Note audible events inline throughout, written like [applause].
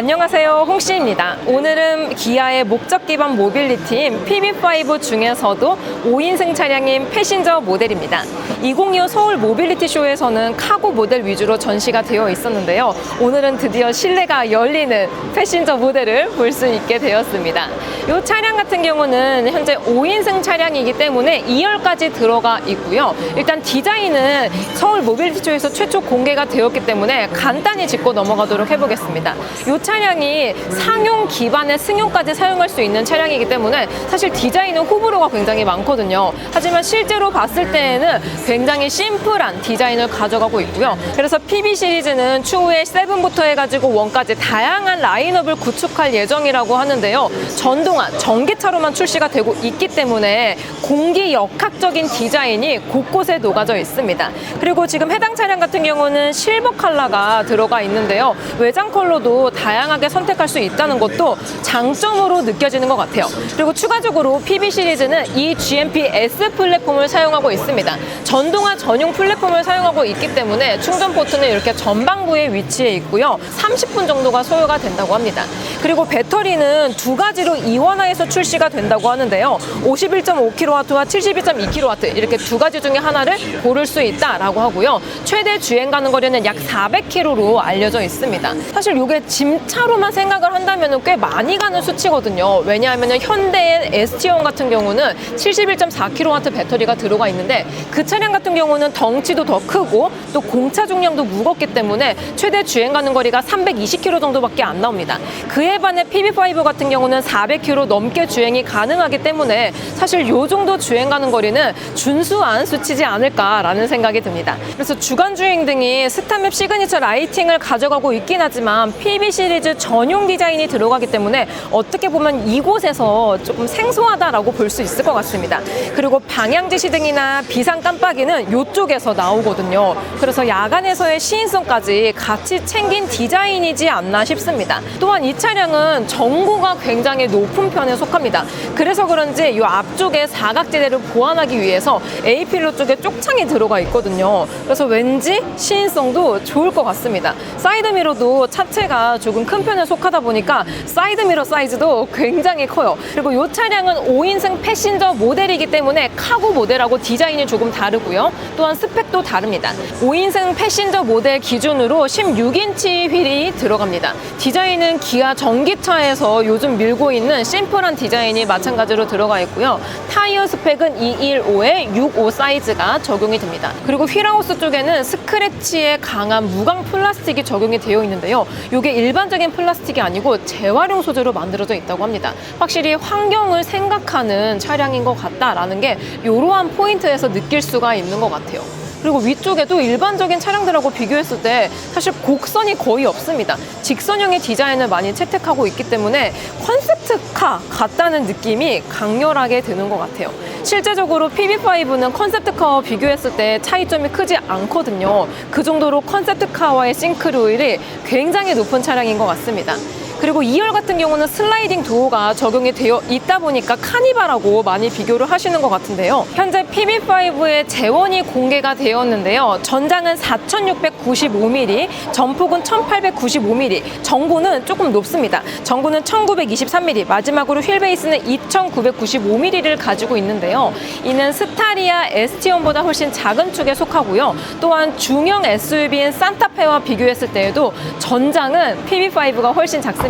안녕하세요. 홍씨입니다. 오늘은 기아의 목적 기반 모빌리티인 PB5 중에서도 5인승 차량인 패신저 모델입니다. 2025 서울 모빌리티 쇼에서는 카고 모델 위주로 전시가 되어 있었는데요. 오늘은 드디어 실내가 열리는 패신저 모델을 볼 수 있게 되었습니다. 이 차량 같은 경우는 현재 5인승 차량이기 때문에 2열까지 들어가 있고요. 일단 디자인은 서울 모빌리티 쇼에서 최초 공개가 되었기 때문에 간단히 짚고 넘어가도록 해보겠습니다. 이 차량이 상용 기반의 승용까지 사용할 수 있는 차량이기 때문에 사실 디자인은 호불호가 굉장히 많거든요. 하지만 실제로 봤을 때에는 굉장히 심플한 디자인을 가져가고 있고요. 그래서 PB 시리즈는 추후에 7부터 해가지고 1까지 다양한 라인업을 구축할 예정이라고 하는데요. 전동화, 전기차로만 출시가 되고 있기 때문에 공기 역학적인 디자인이 곳곳에 녹아져 있습니다. 그리고 지금 해당 차량 같은 경우는 실버 컬러가 들어가 있는데요. 외장 컬러도 다양 하게 선택할 수 있다는 것도 장점으로 느껴지는 것 같아요. 그리고 추가적으로 PB 시리즈는 이 GMP S 플랫폼을 사용하고 있습니다. 전동화 전용 플랫폼을 사용하고 있기 때문에 충전 포트는 이렇게 전방부에 위치해 있고요. 30분 정도가 소요가 된다고 합니다. 그리고 배터리는 두 가지로 이원화해서 출시가 된다고 하는데요. 51.5kW와 72.2kW 이렇게 두 가지 중에 하나를 고를 수 있다라고 하고요. 최대 주행 가는 거리는 약 400km로 알려져 있습니다. 사실 이게 짐 차로만 생각을 한다면 꽤 많이 가는 수치거든요. 왜냐하면 현대의 ST1 같은 경우는 71.4kW 배터리가 들어가 있는데 그 차량 같은 경우는 덩치도 더 크고 또 공차 중량도 무겁기 때문에 최대 주행 가는 거리가 320km 정도밖에 안 나옵니다. 그에 반해 PB5 같은 경우는 400km 넘게 주행이 가능하기 때문에 사실 요 정도 주행 가는 거리는 준수한 수치지 않을까라는 생각이 듭니다. 그래서 주간 주행 등이 스타맵 시그니처 라이팅을 가져가고 있긴 하지만 PB 시 리즈 전용 디자인이 들어가기 때문에 어떻게 보면 이곳에서 조금 생소하다라고 볼 수 있을 것 같습니다. 그리고 방향 지시 등이나 비상 깜빡이는 이쪽에서 나오거든요. 그래서 야간에서의 시인성까지 같이 챙긴 디자인이지 않나 싶습니다. 또한 이 차량은 전고가 굉장히 높은 편에 속합니다. 그래서 그런지 이 앞쪽에 사각지대를 보완하기 위해서 A필로 쪽에 쪽창이 들어가 있거든요. 그래서 왠지 시인성도 좋을 것 같습니다. 사이드미러도 차체가 조금 큰 편에 속하다 보니까 사이드미러 사이즈도 굉장히 커요. 그리고 이 차량은 5인승 패신저 모델이기 때문에 카고 모델하고 디자인이 조금 다르고요. 또한 스펙도 다릅니다. 5인승 패신저 모델 기준으로 16인치 휠이 들어갑니다. 디자인은 기아 전기차에서 요즘 밀고 있는 심플한 디자인이 마찬가지로 들어가 있고요. 타이어 스펙은 215에 65 사이즈가 적용이 됩니다. 그리고 휠하우스 쪽에는 스크래치에 강한 무광 플라스틱이 적용이 되어 있는데요. 이게 일반 적인 플라스틱이 아니고 재활용 소재로 만들어져 있다고 합니다. 확실히 환경을 생각하는 차량인 것 같다라는 게 이러한 포인트에서 느낄 수가 있는 것 같아요. 그리고 위쪽에도 일반적인 차량들하고 비교했을 때 사실 곡선이 거의 없습니다. 직선형의 디자인을 많이 채택하고 있기 때문에 컨셉트카 같다는 느낌이 강렬하게 드는 것 같아요. 실제적으로 PB5는 컨셉트카와 비교했을 때 차이점이 크지 않거든요. 그 정도로 컨셉트카와의 싱크로율이 굉장히 높은 차량인 것 같습니다. 그리고 2열 같은 경우는 슬라이딩 도어가 적용이 되어 있다 보니까 카니발하고 많이 비교를 하시는 것 같은데요. 현재 PB5의 재원이 공개가 되었는데요. 전장은 4,695mm, 전폭은 1,895mm, 전고는 조금 높습니다. 전고는 1,923mm, 마지막으로 휠 베이스는 2,995mm를 가지고 있는데요. 이는 스타리아 ST1보다 훨씬 작은 축에 속하고요. 또한 중형 SUV인 산타페와 비교했을 때에도 전장은 PB5가 훨씬 작습니다.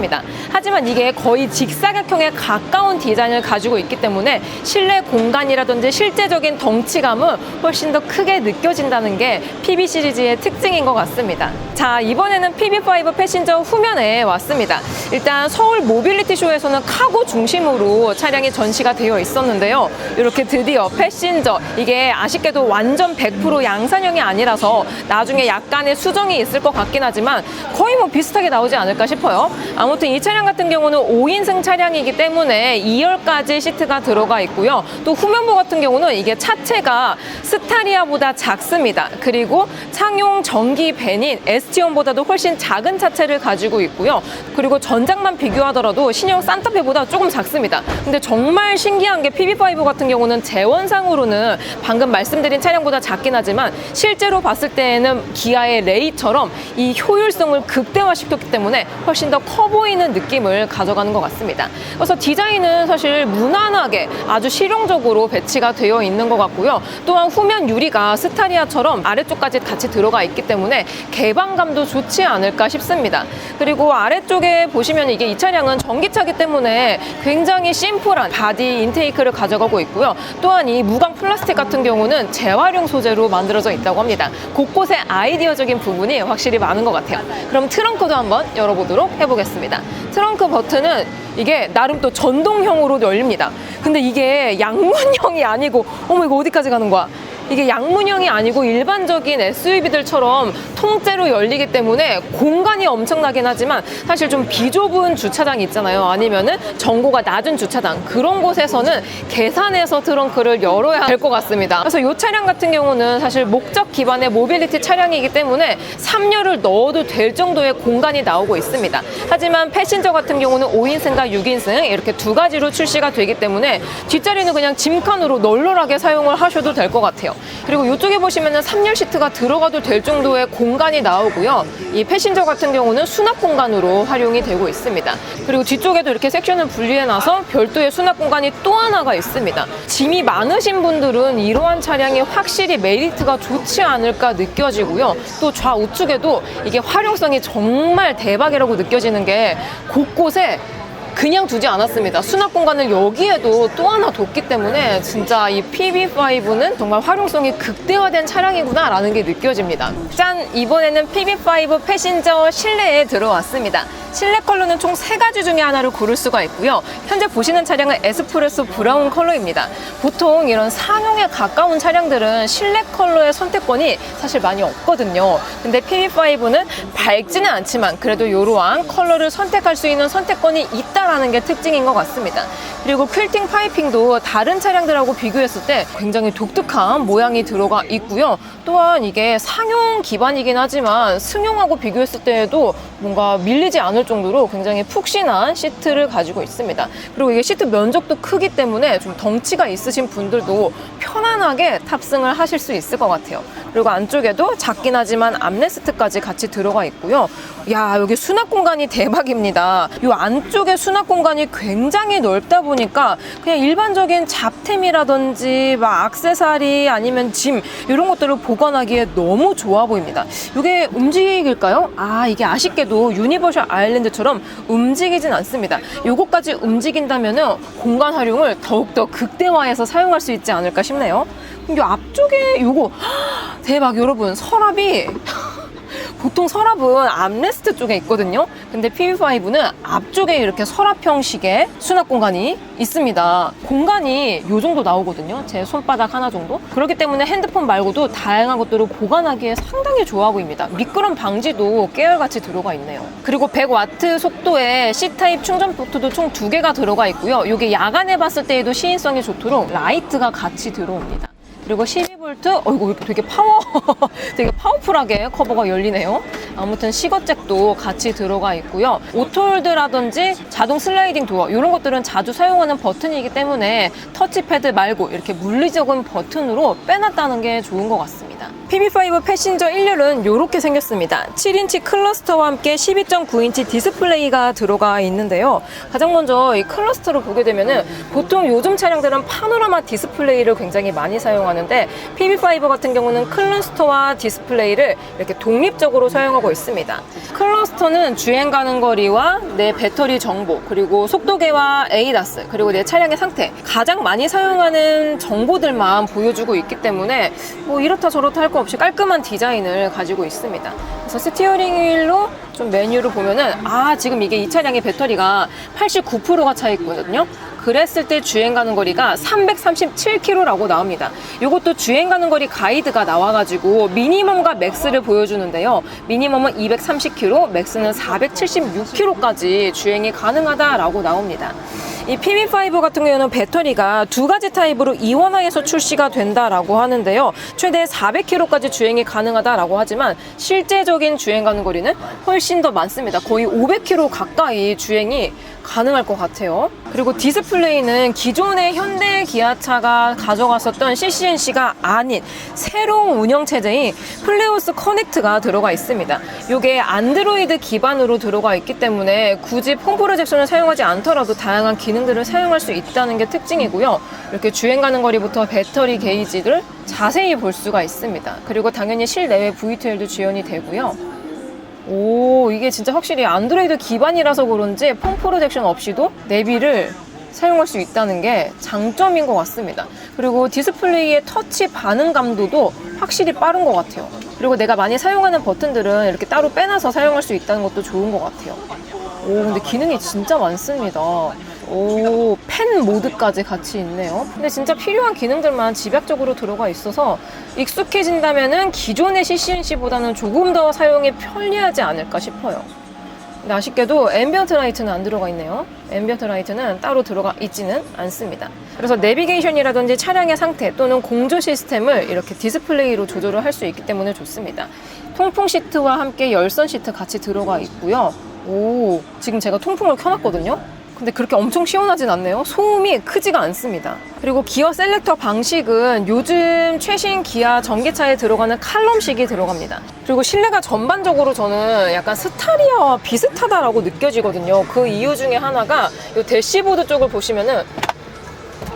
하지만 이게 거의 직사각형에 가까운 디자인을 가지고 있기 때문에 실내 공간이라든지 실제적인 덩치감은 훨씬 더 크게 느껴진다는 게 PB 시리즈의 특징인 것 같습니다. 자, 이번에는 PB5 패신저 후면에 왔습니다. 일단 서울 모빌리티 쇼에서는 카고 중심으로 차량이 전시가 되어 있었는데요. 이렇게 드디어 패신저, 이게 아쉽게도 완전 100% 양산형이 아니라서 나중에 약간의 수정이 있을 것 같긴 하지만 거의 뭐 비슷하게 나오지 않을까 싶어요. 아무튼 이 차량 같은 경우는 5인승 차량이기 때문에 2열까지 시트가 들어가 있고요. 또 후면부 같은 경우는 이게 차체가 스타리아보다 작습니다. 그리고 상용 전기 밴인 베 스티온보다도 훨씬 작은 차체를 가지고 있고요. 그리고 전장만 비교하더라도 신형 산타페보다 조금 작습니다. 근데 정말 신기한 게 PB5 같은 경우는 재원상으로는 방금 말씀드린 차량보다 작긴 하지만 실제로 봤을 때에는 기아의 레이처럼 이 효율성을 극대화시켰기 때문에 훨씬 더 커 보이는 느낌을 가져가는 것 같습니다. 그래서 디자인은 사실 무난하게 아주 실용적으로 배치가 되어 있는 것 같고요. 또한 후면 유리가 스타리아처럼 아래쪽까지 같이 들어가 있기 때문에 개방감 도 좋지 않을까 싶습니다. 그리고 아래쪽에 보시면 이게 이 차량은 전기차기 때문에 굉장히 심플한 바디 인테이크를 가져가고 있고요. 또한 이 무광 플라스틱 같은 경우는 재활용 소재로 만들어져 있다고 합니다. 곳곳에 아이디어적인 부분이 확실히 많은 것 같아요. 그럼 트렁크도 한번 열어보도록 해보겠습니다. 트렁크 버튼은 이게 나름 또 전동형으로 열립니다. 근데 이게 양문형이 아니고 어머 이거 어디까지 가는 거야? 이게 양문형이 아니고 일반적인 SUV들처럼 통째로 열리기 때문에 공간이 엄청나긴 하지만 사실 좀 비좁은 주차장 있잖아요. 아니면은 전고가 낮은 주차장 그런 곳에서는 계산해서 트렁크를 열어야 될 것 같습니다. 그래서 이 차량 같은 경우는 사실 목적 기반의 모빌리티 차량이기 때문에 3열을 넣어도 될 정도의 공간이 나오고 있습니다. 하지만 패신저 같은 경우는 5인승과 6인승 이렇게 두 가지로 출시가 되기 때문에 뒷자리는 그냥 짐칸으로 널널하게 사용을 하셔도 될 것 같아요. 그리고 이쪽에 보시면은 3열 시트가 들어가도 될 정도의 공간이 나오고요. 이 패신저 같은 경우는 수납 공간으로 활용이 되고 있습니다. 그리고 뒤쪽에도 이렇게 섹션을 분리해놔서 별도의 수납 공간이 또 하나가 있습니다. 짐이 많으신 분들은 이러한 차량이 확실히 메리트가 좋지 않을까 느껴지고요. 또 좌우측에도 이게 활용성이 정말 대박이라고 느껴지는 게 곳곳에 그냥 두지 않았습니다. 수납 공간을 여기에도 또 하나 뒀기 때문에 진짜 이 PB5는 정말 활용성이 극대화된 차량이구나라는 게 느껴집니다. 짠! 이번에는 PB5 패신저 실내에 들어왔습니다. 실내 컬러는 총 세 가지 중에 하나를 고를 수가 있고요. 현재 보시는 차량은 에스프레소 브라운 컬러입니다. 보통 이런 상용에 가까운 차량들은 실내 컬러의 선택권이 사실 많이 없거든요. 근데 PB5는 밝지는 않지만 그래도 이러한 컬러를 선택할 수 있는 선택권이 있다 라는 게 특징인 것 같습니다. 그리고 퀼팅 파이핑도 다른 차량들하고 비교했을 때 굉장히 독특한 모양이 들어가 있고요. 또한 이게 상용 기반이긴 하지만 승용하고 비교했을 때에도 뭔가 밀리지 않을 정도로 굉장히 푹신한 시트를 가지고 있습니다. 그리고 이게 시트 면적도 크기 때문에 좀 덩치가 있으신 분들도 편안하게 탑승을 하실 수 있을 것 같아요. 그리고 안쪽에도 작긴 하지만 암레스트까지 같이 들어가 있고요. 야, 여기 수납 공간이 대박입니다. 이 안쪽에 수납 공간이 굉장히 넓다 보니까 그냥 일반적인 잡템이라든지 막 악세사리 아니면 짐 이런 것들을 보관하기에 너무 좋아 보입니다. 이게 움직일까요? 아, 이게 아쉽게도 유니버셜 아일랜드처럼 움직이진 않습니다. 요거까지 움직인다면은 공간 활용을 더욱더 극대화해서 사용할 수 있지 않을까 싶네요. 이 앞쪽에 요거 대박 여러분 서랍이 보통 서랍은 암레스트 쪽에 있거든요. 근데 PB5는 앞쪽에 이렇게 서랍 형식의 수납 공간이 있습니다. 공간이 요 정도 나오거든요. 제 손바닥 하나 정도. 그렇기 때문에 핸드폰 말고도 다양한 것들을 보관하기에 상당히 좋아 보입니다. 미끄럼 방지도 깨알같이 들어가 있네요. 그리고 100와트 속도의 C타입 충전 포트도 총 두 개가 들어가 있고요. 이게 야간에 봤을 때에도 시인성이 좋도록 라이트가 같이 들어옵니다. 그리고 12V, 어이구, 되게 파워, [laughs] 되게 파워풀하게 커버가 열리네요. 아무튼 시거잭도 같이 들어가 있고요. 오토홀드라든지 자동 슬라이딩 도어, 이런 것들은 자주 사용하는 버튼이기 때문에 터치패드 말고 이렇게 물리적인 버튼으로 빼놨다는 게 좋은 것 같습니다. PB5 패신저 1렬은 이렇게 생겼습니다. 7인치 클러스터와 함께 12.9인치 디스플레이가 들어가 있는데요. 가장 먼저 이 클러스터를 보게 되면은 보통 요즘 차량들은 파노라마 디스플레이를 굉장히 많이 사용하는 데 PB5 같은 경우는 클러스터와 디스플레이를 이렇게 독립적으로 사용하고 있습니다. 클러스터는 주행 가는 거리와 내 배터리 정보 그리고 속도계와 에이다스 그리고 내 차량의 상태 가장 많이 사용하는 정보들만 보여주고 있기 때문에 뭐 이렇다 저렇다 할 거 없이 깔끔한 디자인을 가지고 있습니다. 그래서 스티어링 휠로 좀 메뉴를 보면은 아 지금 이게 이 차량의 배터리가 89%가 차 있거든요. 그랬을 때 주행 가는 거리가 337km라고 나옵니다. 이것도 주행 가는 거리 가이드가 나와가지고 미니멈과 맥스를 보여주는데요. 미니멈은 230km, 맥스는 476km까지 주행이 가능하다라고 나옵니다. 이 PB5 같은 경우는 배터리가 두 가지 타입으로 이원화해서 출시가 된다라고 하는데요. 최대 400km까지 주행이 가능하다라고 하지만 실제적인 주행 가는 거리는 훨씬 더 많습니다. 거의 500km 가까이 주행이 가능할 것 같아요. 그리고 디스플레이는 기존의 현대 기아차가 가져갔었던 CCNC가 아닌 새로운 운영 체제인 플레오스 커넥트가 들어가 있습니다. 이게 안드로이드 기반으로 들어가 있기 때문에 굳이 폼 프로젝션을 사용하지 않더라도 다양한 기능들을 사용할 수 있다는 게 특징이고요. 이렇게 주행 가는 거리부터 배터리 게이지를 자세히 볼 수가 있습니다. 그리고 당연히 실내외 VTL도 지원이 되고요. 오, 이게 진짜 확실히 안드로이드 기반이라서 그런지 폼 프로젝션 없이도 내비를 사용할 수 있다는 게 장점인 것 같습니다. 그리고 디스플레이의 터치 반응 감도도 확실히 빠른 것 같아요. 그리고 내가 많이 사용하는 버튼들은 이렇게 따로 빼놔서 사용할 수 있다는 것도 좋은 것 같아요. 오, 근데 기능이 진짜 많습니다. 오, 펜 모드까지 같이 있네요. 근데 진짜 필요한 기능들만 집약적으로 들어가 있어서 익숙해진다면은 기존의 CCNC보다는 조금 더 사용이 편리하지 않을까 싶어요. 근데 아쉽게도 앰비언트 라이트는 안 들어가 있네요. 앰비언트 라이트는 따로 들어가 있지는 않습니다. 그래서 내비게이션이라든지 차량의 상태 또는 공조 시스템을 이렇게 디스플레이로 조절을 할 수 있기 때문에 좋습니다. 통풍 시트와 함께 열선 시트 같이 들어가 있고요. 오, 지금 제가 통풍을 켜놨거든요. 근데 그렇게 엄청 시원하진 않네요. 소음이 크지가 않습니다. 그리고 기어 셀렉터 방식은 요즘 최신 기아 전기차에 들어가는 칼럼식이 들어갑니다. 그리고 실내가 전반적으로 저는 약간 스타리아와 비슷하다라고 느껴지거든요. 그 이유 중에 하나가 이 대시보드 쪽을 보시면은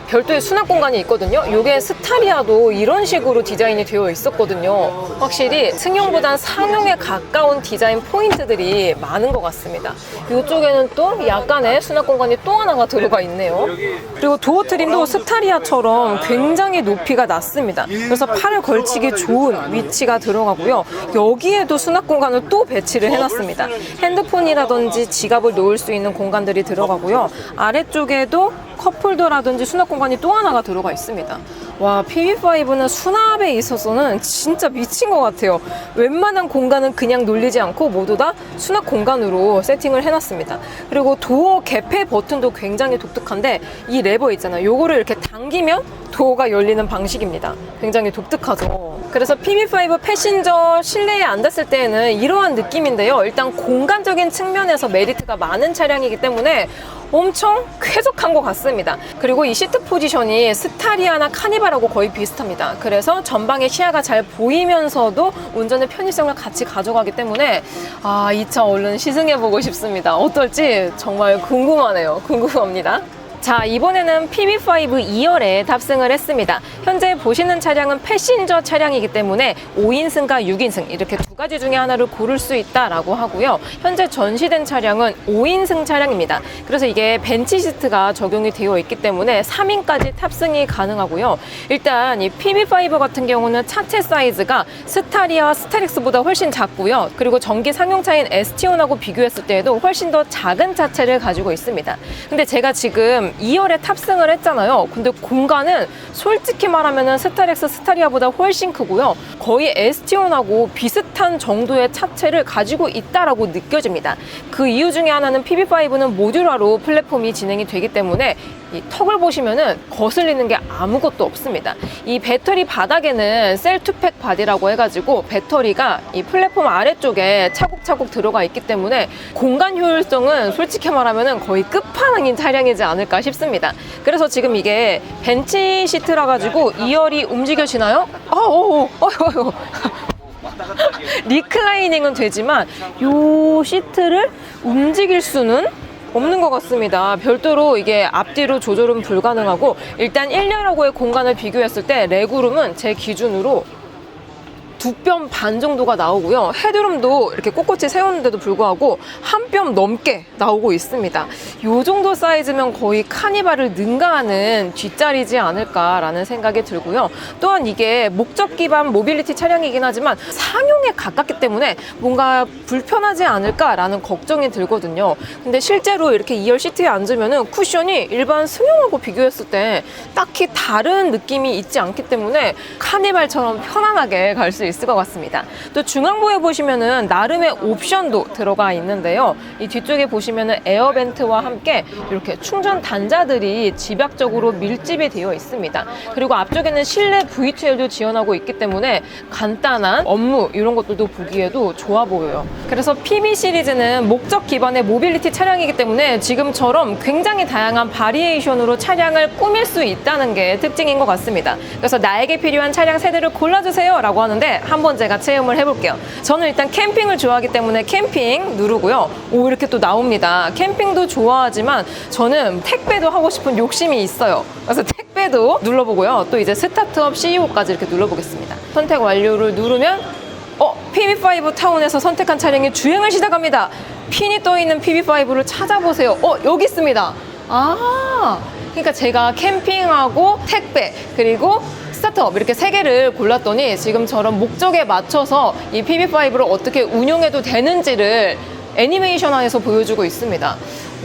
별도의 수납 공간이 있거든요. 이게 스타리아도 이런 식으로 디자인이 되어 있었거든요. 확실히 승용보단 상용에 가까운 디자인 포인트들이 많은 것 같습니다. 이쪽에는 또 약간의 수납 공간이 또 하나가 들어가 있네요. 그리고 도어 트림도 스타리아처럼 굉장히 높이가 낮습니다. 그래서 팔을 걸치기 좋은 위치가 들어가고요. 여기에도 수납 공간을 또 배치를 해놨습니다. 핸드폰이라든지 지갑을 놓을 수 있는 공간들이 들어가고요. 아래쪽에도 컵홀더라든지 수납 공간이 또 하나가 들어가 있습니다. 와, PB5는 수납에 있어서는 진짜 미친 것 같아요. 웬만한 공간은 그냥 놀리지 않고 모두 다 수납 공간으로 세팅을 해놨습니다. 그리고 도어 개폐 버튼도 굉장히 독특한데 이 레버 있잖아요. 요거를 이렇게 당기면 도어가 열리는 방식입니다. 굉장히 독특하죠. 그래서 PB5 패신저 실내에 앉았을 때에는 이러한 느낌인데요. 일단 공간적인 측면에서 메리트가 많은 차량이기 때문에 엄청 쾌적한 것 같습니다. 그리고 이 시트 포지션이 스타리아나 카니발하고 거의 비슷합니다. 그래서 전방의 시야가 잘 보이면서도 운전의 편의성을 같이 가져가기 때문에 아, 이 차 얼른 시승해보고 싶습니다. 어떨지 정말 궁금하네요. 궁금합니다. 자, 이번에는 PB5 2열에 탑승을 했습니다. 현재 보시는 차량은 패신저 차량이기 때문에 5인승과 6인승 이렇게 두 가지 중에 하나를 고를 수 있다라고 하고요. 현재 전시된 차량은 5인승 차량입니다. 그래서 이게 벤치 시트가 적용이 되어 있기 때문에 3인까지 탑승이 가능하고요. 일단 이 PB5 같은 경우는 차체 사이즈가 스타리아 스타렉스보다 훨씬 작고요. 그리고 전기 상용차인 에스티온하고 비교했을 때에도 훨씬 더 작은 차체를 가지고 있습니다. 근데 제가 지금 2열에 탑승을 했잖아요. 근데 공간은 솔직히 말하면 스타렉스 스타리아보다 훨씬 크고요. 거의 에스티온하고 비슷한 정도의 차체를 가지고 있다라고 느껴집니다. 그 이유 중에 하나는 PB5는 모듈화로 플랫폼이 진행이 되기 때문에 이 턱을 보시면은 거슬리는 게 아무것도 없습니다. 이 배터리 바닥에는 셀 투팩 바디라고 해가지고 배터리가 이 플랫폼 아래쪽에 차곡차곡 들어가 있기 때문에 공간 효율성은 솔직히 말하면은 거의 끝판왕인 차량이지 않을까 싶습니다. 그래서 지금 이게 벤치 시트라 가지고 2열이 움직여지나요? 아, 오, 오, 어휴, 어휴. [laughs] 리클라이닝은 되지만 요 시트를 움직일 수는 없는 것 같습니다. 별도로 이게 앞뒤로 조절은 불가능하고 일단 1열하고의 공간을 비교했을 때 레그룸은 제 기준으로 두 뼘 반 정도가 나오고요. 헤드룸도 이렇게 꼿꼿이 세우는데도 불구하고 한 뼘 넘게 나오고 있습니다. 이 정도 사이즈면 거의 카니발을 능가하는 뒷자리지 않을까라는 생각이 들고요. 또한 이게 목적 기반 모빌리티 차량이긴 하지만 상용에 가깝기 때문에 뭔가 불편하지 않을까라는 걱정이 들거든요. 근데 실제로 이렇게 2열 시트에 앉으면은 쿠션이 일반 승용하고 비교했을 때 딱히 다른 느낌이 있지 않기 때문에 카니발처럼 편안하게 갈 수 있습니다. 있을 것 같습니다. 또 중앙부에 보시면은 나름의 옵션도 들어가 있는데요. 이 뒤쪽에 보시면은 에어벤트와 함께 이렇게 충전 단자들이 집약적으로 밀집이 되어 있습니다. 그리고 앞쪽에는 실내 VTL도 지원하고 있기 때문에 간단한 업무 이런 것들도 보기에도 좋아 보여요. 그래서 PB 시리즈는 목적 기반의 모빌리티 차량이기 때문에 지금처럼 굉장히 다양한 바리에이션으로 차량을 꾸밀 수 있다는 게 특징인 것 같습니다. 그래서 나에게 필요한 차량 세대를 골라주세요 라고 하는데 한번 제가 체험을 해볼게요. 저는 일단 캠핑을 좋아하기 때문에 캠핑 누르고요. 오, 이렇게 또 나옵니다. 캠핑도 좋아하지만 저는 택배도 하고 싶은 욕심이 있어요. 그래서 택배도 눌러보고요. 또 이제 스타트업 CEO까지 이렇게 눌러보겠습니다. 선택 완료를 누르면 어, PB5 타운에서 선택한 차량이 주행을 시작합니다. 핀이 떠 있는 PB5를 찾아보세요. 어, 여기 있습니다. 아, 그러니까 제가 캠핑하고 택배 그리고 스타트업 이렇게 세 개를 골랐더니 지금처럼 목적에 맞춰서 이 PB5를 어떻게 운용해도 되는지를 애니메이션화해서 보여주고 있습니다.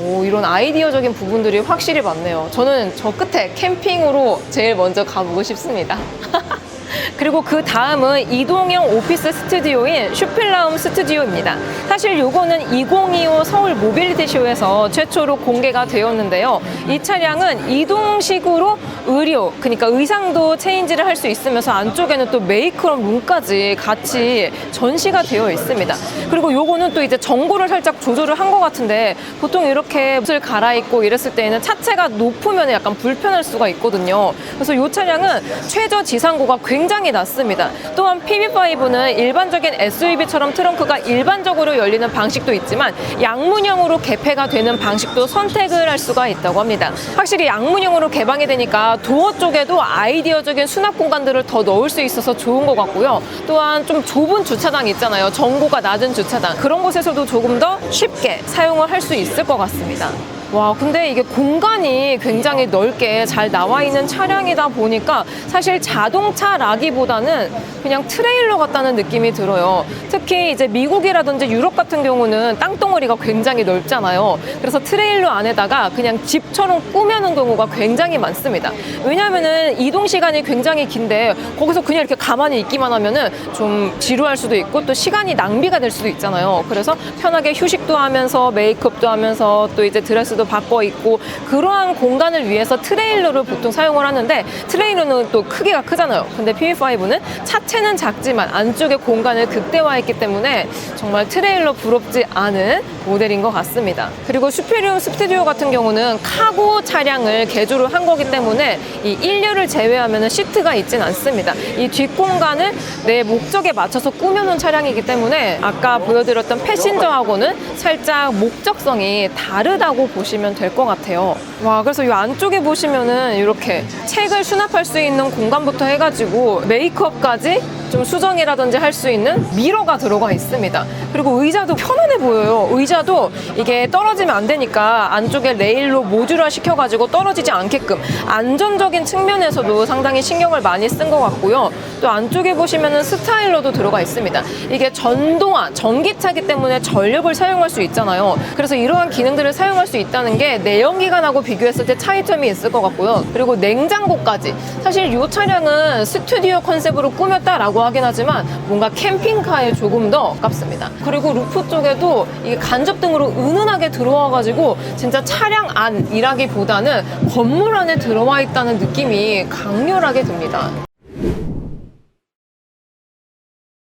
오, 이런 아이디어적인 부분들이 확실히 많네요. 저는 저 끝에 캠핑으로 제일 먼저 가보고 싶습니다. [laughs] 그리고 그 다음은 이동형 오피스 스튜디오인 슈필라움 스튜디오입니다. 사실 요거는 2025 서울 모빌리티 쇼에서 최초로 공개가 되었는데요. 이 차량은 이동식으로 의료, 그러니까 의상도 체인지를 할 수 있으면서 안쪽에는 또 메이크업 룸까지 같이 전시가 되어 있습니다. 그리고 요거는 또 이제 전고를 살짝 조절을 한 것 같은데 보통 이렇게 옷을 갈아입고 이랬을 때에는 차체가 높으면 약간 불편할 수가 있거든요. 그래서 이 차량은 최저 지상고가 굉장히 낮습니다. 또한 PB5는 일반적인 SUV처럼 트렁크가 일반적으로 열리는 방식도 있지만 양문형으로 개폐가 되는 방식도 선택을 할 수가 있다고 합니다. 확실히 양문형으로 개방이 되니까 도어 쪽에도 아이디어적인 수납 공간들을 더 넣을 수 있어서 좋은 것 같고요. 또한 좀 좁은 주차장 있잖아요. 전고가 낮은 주차장. 그런 곳에서도 조금 더 쉽게 사용을 할 수 있을 것 같습니다. 와, 근데 이게 공간이 굉장히 넓게 잘 나와 있는 차량이다 보니까 사실 자동차라기보다는 그냥 트레일러 같다는 느낌이 들어요. 특히 이제 미국이라든지 유럽 같은 경우는 땅덩어리가 굉장히 넓잖아요. 그래서 트레일러 안에다가 그냥 집처럼 꾸며놓은 경우가 굉장히 많습니다. 왜냐면은 이동 시간이 굉장히 긴데 거기서 그냥 이렇게 가만히 있기만 하면은 좀 지루할 수도 있고 또 시간이 낭비가 될 수도 있잖아요. 그래서 편하게 휴식도 하면서 메이크업도 하면서 또 이제 드레스 도 바꿔 입고 그러한 공간을 위해서 트레일러를 보통 사용을 하는데 트레일러는 또 크기가 크잖아요. 근데 PB5는 차체는 작지만 안쪽에 공간을 극대화했기 때문에 정말 트레일러 부럽지 않은 모델인 것 같습니다. 그리고 슈페리움 스튜디오 같은 경우는 카고 차량을 개조를 한 거기 때문에 이 1류를 제외하면 시트가 있진 않습니다. 이 뒷공간을 내 목적에 맞춰서 꾸며놓은 차량이기 때문에 아까 보여드렸던 패신저하고는 살짝 목적성이 다르다고 보시면 될 것 같아요. 와, 그래서 이 안쪽에 보시면은 이렇게 책을 수납할 수 있는 공간부터 해가지고 메이크업까지 좀 수정이라든지 할 수 있는 미러가 들어가 있습니다. 그리고 의자도 편안해 보여요. 의자도 이게 떨어지면 안 되니까 안쪽에 레일로 모듈화 시켜가지고 떨어지지 않게끔 안전적인 측면에서도 상당히 신경을 많이 쓴 것 같고요. 또 안쪽에 보시면은 스타일러도 들어가 있습니다. 이게 전동화, 전기차기 때문에 전력을 사용할 수 있잖아요. 그래서 이러한 기능들을 사용할 수 있다는 게 내연기관하고 비교했을 때 차이점이 있을 것 같고요. 그리고 냉장고까지. 사실 이 차량은 스튜디오 컨셉으로 꾸몄다라고 하긴 하지만 뭔가 캠핑카에 조금 더 가깝습니다. 그리고 루프 쪽에도 이게 간접등으로 은은하게 들어와가지고 진짜 차량 안이라기보다는 건물 안에 들어와 있다는 느낌이 강렬하게 듭니다.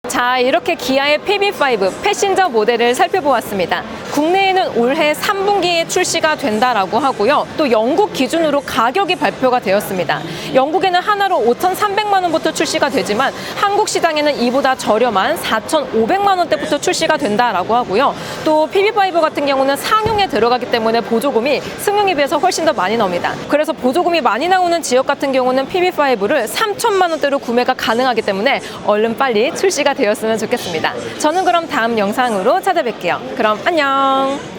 자, 이렇게 기아의 PB5 패신저 모델을 살펴보았습니다. 국내에는 올해 3분기에 출시가 된다라고 하고요. 또 영국 기준으로 가격이 발표가 되었습니다. 영국에는 하나로 5,300만 원부터 출시가 되지만 한국 시장에는 이보다 저렴한 4,500만 원대부터 출시가 된다라고 하고요. 또 PB5 같은 경우는 상용에 들어가기 때문에 보조금이 승용에 비해서 훨씬 더 많이 나옵니다. 그래서 보조금이 많이 나오는 지역 같은 경우는 PB5를 3천만 원대로 구매가 가능하기 때문에 얼른 빨리 출시가 되었으면 좋겠습니다. 저는 그럼 다음 영상으로 찾아뵐게요. 그럼 안녕. Oh.